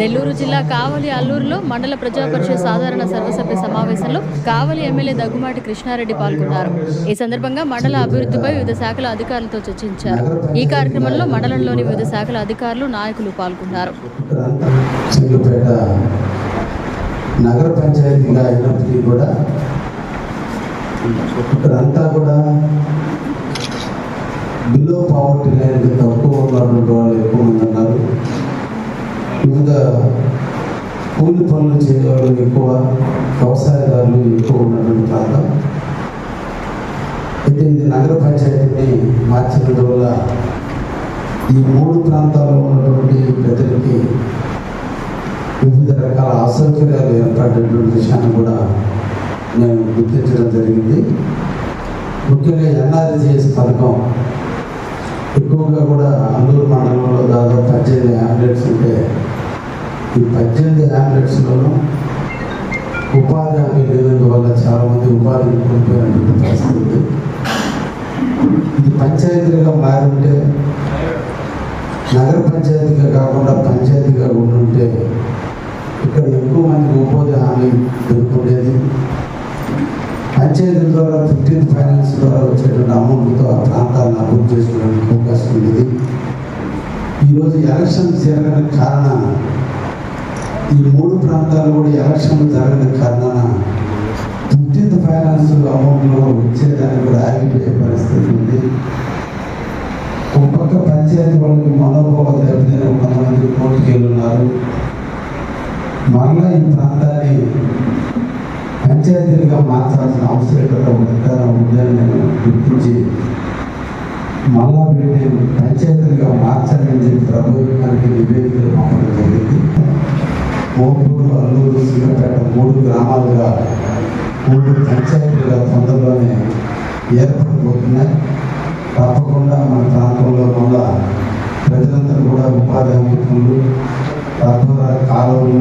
నెల్లూరు జిల్లా కావలి అల్లూరులో మండల ప్రజా పరిషత్ సాధారణ సర్వసభ్య సమావేశంలో కావలి ఎమ్మెల్యే దగ్గుమాటి కృష్ణారెడ్డి పాల్గొన్నారు. ఈ సందర్భంగా మండల అభివృద్ధిపై వివిధ శాఖల అధికారులతో చర్చించారు. ఈ కార్యక్రమంలో మండలంలోని వివిధ శాఖల అధికారులు నాయకులు పాల్గొన్నారు. నగర పంచాయతీగా అయినప్పటికీ కూడా ఇక్కడంతా కూడా బిలో పావర్టీ లైన్ తక్కువ ఉన్నారు వాళ్ళు ఎక్కువ మంది ఉన్నారు. వివిధ కూలి పనులు చేసేవాళ్ళు ఎక్కువ వ్యవసాయదారులు ఎక్కువ ఉన్నటువంటి ప్రాంతం. అయితే ఇది నగర పంచాయతీని మార్చడం వల్ల ఈ మూడు ప్రాంతాల్లో ఉన్నటువంటి ప్రజలకి వివిధ రకాల అసౌకర్యాలు ఏర్పడేటువంటి విషయాన్ని కూడా నేను గుర్తించడం జరిగింది. ముఖ్యంగా ఎన్ఆర్జీఎస్ పథకం ఎక్కువగా కూడా అందరూ మండలంలో దాదాపు పద్దెనిమిది ఆంబులెన్స్ ఉంటే ఈ పద్దెనిమిది ఆంబులెన్స్లోనూ ఉపాధి హామీ లేనందువల్ల చాలామంది ఉపాధిని కోల్పోయినటువంటి పరిస్థితి ఉంది. ఇది పంచాయతీలుగా మారుంటే నగర పంచాయతీగా కాకుండా పంచాయతీగా ఉండుంటే ఇక్కడ ఎక్కువ మందికి ఉపాధి హామీ దొరుకుండేది పంచాయతీ ద్వారా ఫిఫ్టీన్త్ ఫైనాన్స్ ద్వారా వచ్చేటువంటి అమౌంట్తో ఆ ప్రాంతాలను అభివృద్ధి చేసుకోవడానికి అవకాశం ఉండేది. ఈరోజు ఎలక్షన్ జరగడానికి కారణాన ఈ మూడు ప్రాంతాలు కూడా ఎలక్షన్లు జరగని కారణాన విద్యుత్ ఫైనాన్స్ అమౌంట్లో వచ్చేదాన్ని కూడా ఆగిపోయే పరిస్థితి ఉంది. ఒక పక్క పంచాయతీ వాళ్ళకి మనోభావ దెబ్బతిన కొంతమంది కోర్టుకి వెళ్ళున్నారు మరలా ఈ ప్రాంతాన్ని పంచాయతీలుగా మార్చాల్సిన అవసరం ఎంతైనా ఉందని నేను గుర్తించి మళ్ళా వీటిని పంచాయతీలుగా మార్చాలని చెప్పి ప్రభుత్వానికి నివేదికలు పంపడం జరిగింది. మోపూరు అల్లూరు సింగపేట మూడు గ్రామాలుగా మూడు పంచాయతీలుగా తొందరలోనే ఏర్పడబోతున్నాయి తప్పకుండా మన ప్రాంతంలో కూడా ప్రజలందరూ కూడా ఉపాధి హామీ పనులు తద్వారా కాలువలు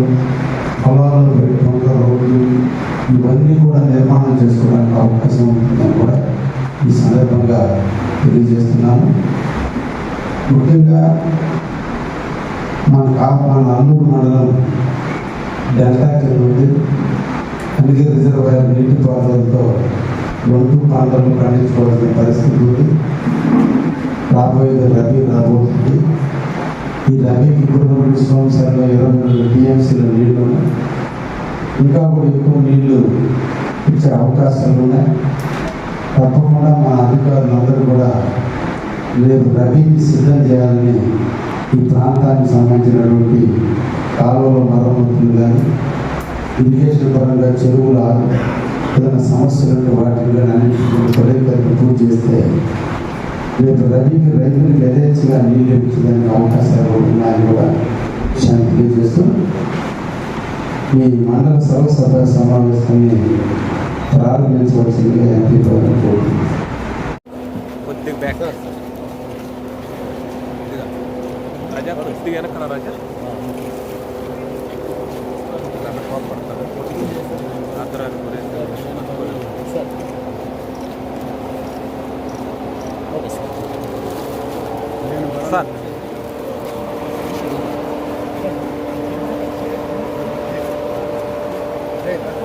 పొలాల్లో పెట్టుకుంటూ రోడ్లు ఇవన్నీ కూడా నిర్మాణం చేసుకోవడానికి అవకాశం ఉంటుందని కూడా ఈ సందర్భంగా తెలియజేస్తున్నాను. ముఖ్యంగా మన కా మన అల్లూరు మండలం డెల్టా కింద ఉంది అందుకే రిజర్వాయర్ నీటిపారుదలతో రెండు పంటలు పండించుకోవాల్సిన పరిస్థితి ఉంది. రాబోయేది రబీ రాబోతుంది. ఈ రబీకి ఇప్పుడు సంవత్సరంలో సంవత్సరాల్లో ఇరవై రెండు టీఎంసీల నీళ్ళు ఉన్నాయి. ఇంకా కూడా ఎక్కువ నీళ్ళు ఇచ్చే అవకాశాలు ఉన్నాయి. తప్పకుండా మా అధికారులందరూ కూడా రేపు రబీకి సిద్ధం చేయాలని ఈ ప్రాంతానికి సంబంధించినటువంటి కాలువల మరమ్మతులు కానీ ఇరిగేషన్ పరంగా చెరువుల ఏదైనా సమస్యలు ఉంటే వాటిని కానీ అన్నింటినీ పూర్తి చేస్తే రేపు రబీకి రైతులకు యథేచ్ఛగా నీళ్ళు ఇచ్చేదానికి అవకాశాలు ఉన్నాయని కూడా విషయాన్ని తెలియజేస్తూ మీ మండల సర్వసభ సమావేశాన్ని ప్రారంభించవలసిందిగా ఎంపీ బ్యాక్. కొద్దిగా. రాజా కొద్దిగా రాజా. สั้นเ